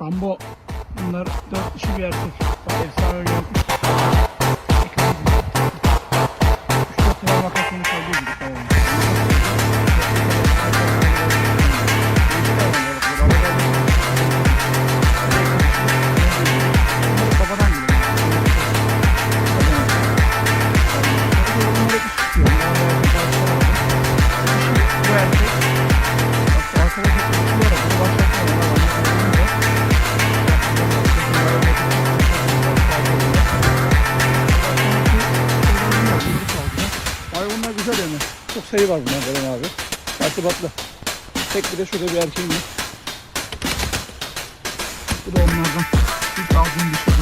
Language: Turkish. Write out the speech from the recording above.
Sambo bunlar dört dişi bir erkek. Efsane yönetmiş. Güzel yani. Çok sayı var bunlar Beren abi. Tertibatlı. Tek bir de şurada bir erkeğim var. Bu da onlardan. İlk aldığım bir